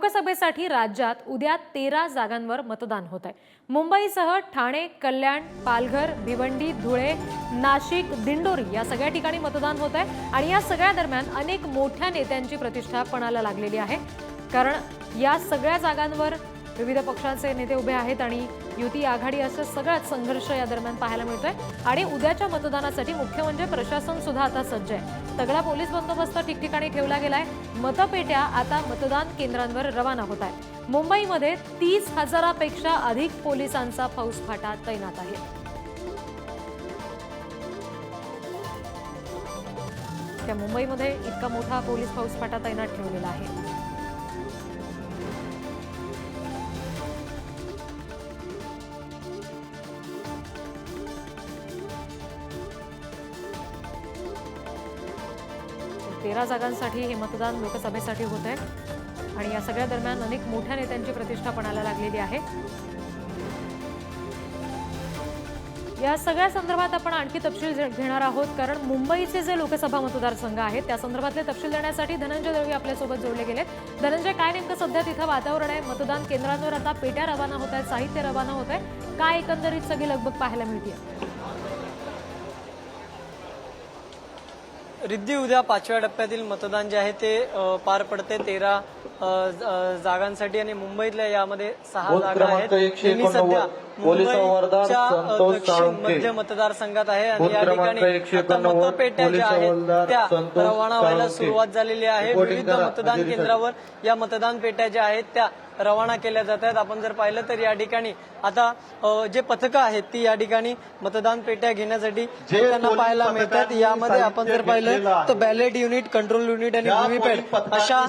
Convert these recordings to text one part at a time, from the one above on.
लोकसभेसाठी राज्यात उद्या तेरा जागांवर मतदान होत आहे. मुंबईसह ठाणे कल्याण पालघर भिवंडी धुळे नाशिक दिंडोरी या सगळ्या ठिकाणी मतदान होत आहे आणि या सगळ्या दरम्यान अनेक मोठ्या नेत्यांची प्रतिष्ठा पणाला लागलेली आहे. कारण या सगळ्या जागांवर विविध पक्षांचे नेते उभे आहेत आणि युती आघाडी असं सगळाच संघर्ष या दरम्यान पाहायला मिळतोय. आणि उद्याच्या मतदानासाठी मुख्य म्हणजे प्रशासन सुद्धा आता सज्ज आहे. तगडा पोलीस बंदोबस्त ठिकठिकाणी ठेवला गेलाय. मतपेट्या आता मतदान केंद्रांवर रवाना होत आहेत. मुंबईमध्ये तीस हजारापेक्षा अधिक पोलिसांचा फौजफाटा तैनात आहे. त्या मुंबईमध्ये इतका मोठा पोलीस फौजफाटा तैनात ठेवलेला आहे. तेरा जागांसाठी हे मतदान लोकसभेसाठी होत आहे. आणि या सगळ्या दरम्यान अनेक मोठ्या नेत्यांची प्रतिष्ठा पणाला लागलेली आहे. या सगळ्या संदर्भात आपण आणखी तपशील घेणार आहोत. कारण मुंबईचे जे लोकसभा मतदारसंघ आहेत त्या संदर्भातले तपशील देण्यासाठी धनंजय दळवी आपल्यासोबत जोडले गेलेत धनंजय काय नेमकं सध्या तिथं वातावरण आहे? मतदान केंद्रांवर आता पेट्या रवाना होत आहेत साहित्य रवाना होत आहे. काय एकंदरीत सगळी लगबग पाहायला मिळते रिद्धी उद्या पाचव्या टप्प्यातील मतदान जे आहे ते पार पडते तेरा जागांसाठी आणि मुंबईतल्या यामध्ये सहा जागा आहेत मी सध्या मुंबईच्या दक्षिण. मध्य मतदारसंघात आहे आणि या ठिकाणी आता मतपेट्या ज्या आहेत त्या रवाना व्हायला. सुरुवात झालेली आहे विविध मतदान केंद्रावर या मतदान पेट्या ज्या आहेत त्या रवाना केल्या जात आहेत आपण जर पाहिलं तर या ठिकाणी आता जे पथकं आहेत ती या ठिकाणी मतदान पेट्या घेण्यासाठी त्यांना पाहायला मिळतात यामध्ये आपण जर पाहिलं. तर बॅलेट युनिट कंट्रोल युनिट आणि व्हीव्हीपॅट अशा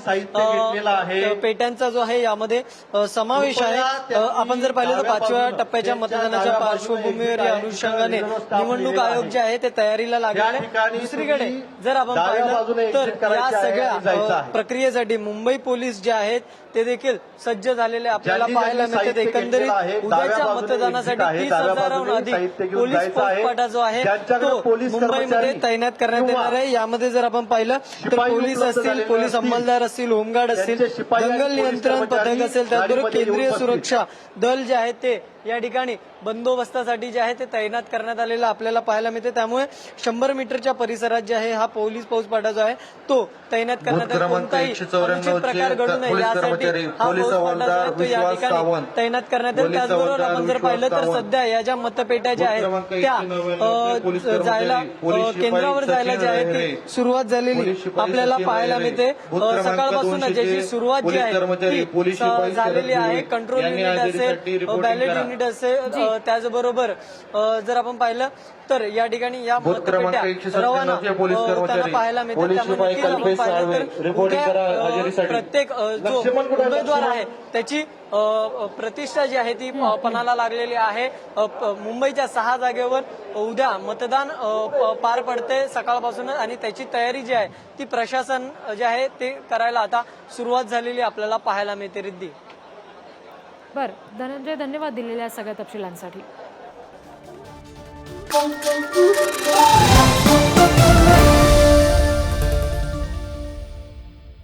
पेट्यांचा जो आहे यामध्ये समावेश आहे आपण जर पाहिलं तर पाचव्या टप्प्याच्या मतदानाच्या पार्श्वभूमीवर या अनुषंगाने निवडणूक आयोग. जे आहे ते तयारीला ठिकाणी दुसरीकडे जर आपण पाहिलं तर या सगळ्या. प्रक्रियेसाठी मुंबई पोलीस जे आहेत ते देखील सज्ज झालेले आपल्याला पाहायला मिळतात एकंदरीत उद्याच्या मतदानासाठी तीस हजाराहून अधिक पोलीस. फौजफाटा जो आहे तो मुंबईमध्ये तैनात करण्यात येणार आहे यामध्ये जर आपण पाहिलं तर पोलीस असतील पोलीस. अंमलदार असतील होमगार्ड असतील दंगल नियंत्रण पथक असेल त्याचबरोबर केंद्रीय सुरक्षा दल जे आहे ते या ठिकाणी बंदोबस्तासाठी जे आहे ते तैनात करण्यात आलेलं आपल्याला पाहायला मिळते त्यामुळे शंभर मीटरच्या परिसरात जे आहे हा पोलीस फौजफाटा जो आहे तो तैनात करण्यात आला. कोणताही 194 अनुचित प्रकार घडू नये यासाठी हा पोलीस फौजफाटा जो आहे तो या ठिकाणी. तैनात करण्यात पोलीस त्याचबरोबर आपण जर पाहिलं तर. सध्या या ज्या मतपेट्या ज्या आहेत त्या 199 पोलीस अ, कर्मचारी, जायला केंद्रावर जायला जे आहे ती सुरुवात झालेली आपल्याला पाहायला मिळते सकाळपासून 200 ज्याची सुरुवात जी आहे ती झालेली आहे कंट्रोल यांनी युनिट असेल बॅलेट. युनिट असेल त्याचबरोबर जर आपण पाहिलं तर या ठिकाणी या बूथ क्रमांक मतपेट्या 197 रवाना त्यांना पाहायला मिळतात त्यामुळे आपण पाहिलं तर हजेरीसाठी. प्रत्येक जो? उमेदवार? आहे त्याची प्रतिष्ठा जी आहे ती पणाला लागलेली आहे मुंबईच्या सहा जागेवर उद्या मतदान पार पडते सकाळपासून आणि त्याची तयारी जी आहे ती प्रशासन जे आहे ते करायला आता सुरुवात झालेली आपल्याला पाहायला मिळते रिद्धी बरं धनंजय धन्यवाद दिलेल्या सगळ्या तपशिलांसाठी.